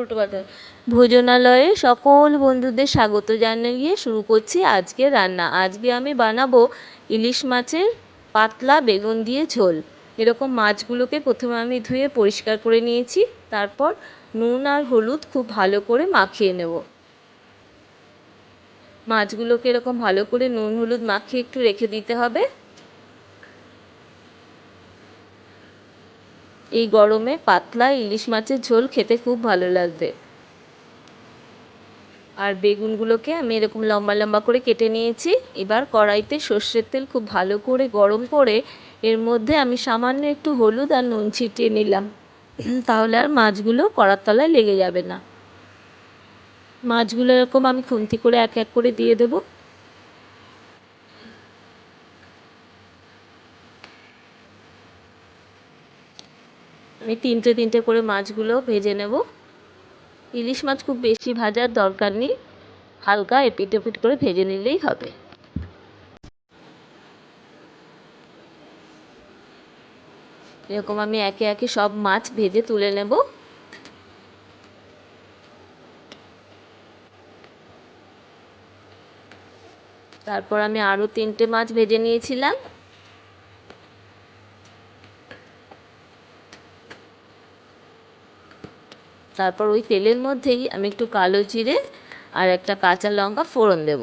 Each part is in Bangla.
উল্টো পাল্টা। ভোজনালয়ে সকল বন্ধুদের স্বাগত জানিয়ে শুরু করছি আজকে রান্না। আজকে আমি বানাবো ইলিশ মাছের পাতলা বেগুন দিয়ে ঝোল। এরকম মাছগুলোকে প্রথমে আমি ধুয়ে পরিষ্কার করে নিয়েছি, তারপর নুন আর হলুদ খুব ভালো করে মাখিয়ে নেব। মাছগুলোকে এরকম ভালো করে নুন হলুদ মাখিয়ে একটু রেখে দিতে হবে। এই গরমে পাতলা ইলিশ মাছের ঝোল খেতে খুব ভালো লাগবে। আর বেগুনগুলোকে আমি এরকম লম্বা লম্বা করে কেটে নিয়েছি। এবার কড়াইতে সর্ষের তেল খুব ভালো করে গরম করে এর মধ্যে আমি সামান্য একটু হলুদ আর নুন ছিটিয়ে নিলাম। তাহলে আর মাছগুলো কড়ার তলায় লেগে যাবে না। মাছগুলো এরকম আমি খুন্তি করে এক এক করে দিয়ে দেবো। আমি তিনটে তিনটে করে মাছগুলো ভেজে নেব। ইলিশ মাছ খুব বেশি ভাজার দরকার নেই, হালকা এপিট ওপিট করে ভেজে নিলেই হবে। এরকম আমি একে একে সব মাছ ভেজে তুলে নেব। তারপর আমি আরও তিনটে মাছ ভেজে নিয়েছিলাম। তারপর ওই তেলের মধ্যেই আমি একটু কালো জিরে আর একটা কাঁচা লঙ্কা ফোড়ন দেব।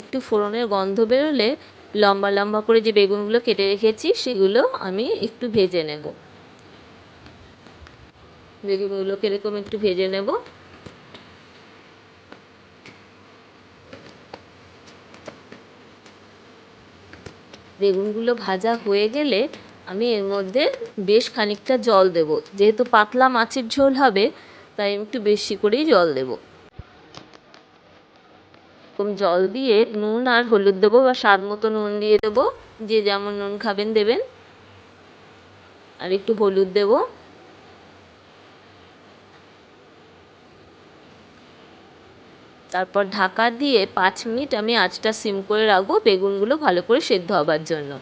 একটু ফোড়নের গন্ধ বেরোলে লম্বা লম্বা করে যে বেগুনগুলো কেটে রেখেছি সেগুলো আমি একটু ভেজে নেব। বেগুনগুলোকে এরকম একটু ভেজে নেব। বেগুনগুলো ভাজা হয়ে গেলে আমি এর মধ্যে বেশ খানিকটা জল দেব। যেহেতু পাতলা মাছের ঝোল হবে, তাই আমি একটু বেশি করেই জল দেব। এরকম জল দিয়ে নুন আর হলুদ দেবো বা স্বাদ মতো নুন দিয়ে দেবো। যে যেমন নুন খাবেন, দেবেন। আর একটু হলুদ দেবো। তারপর ঢাকা দিয়ে পাঁচ মিনিট আমি আঁচটা সিম করে রাখব বেগুনগুলো ভালো করে সেদ্ধ হবার জন্য।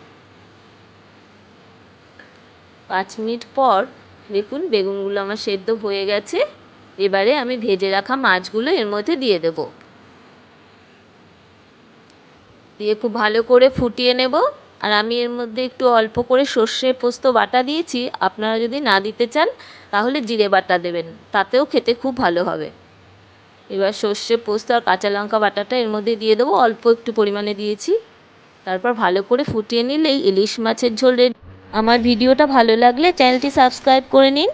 পাঁচ মিনিট পর দেখুন বেগুনগুলো আমার সেদ্ধ হয়ে গেছে। এবারে আমি ভেজে রাখা মাছগুলো এর মধ্যে দিয়ে দেব। দিয়ে খুব ভালো করে ফুটিয়ে নেব। আর আমি এর মধ্যে একটু অল্প করে সর্ষে পোস্ত বাটা দিয়েছি। আপনারা যদি না দিতে চান, তাহলে জিরে বাটা দেবেন। তাতেও খেতে খুব ভালো হবে। এবার সর্ষে পোস্ত আর কাঁচা লঙ্কা বাটাটা এর মধ্যে দিয়ে দেবো। অল্প একটু পরিমাণে দিয়েছি। তারপর ভালো করে ফুটিয়ে নিলেই ইলিশ মাছের ঝোল রেডি। আমার ভিডিওটা ভালো লাগলে চ্যানেলটি সাবস্ক্রাইব করে নিন।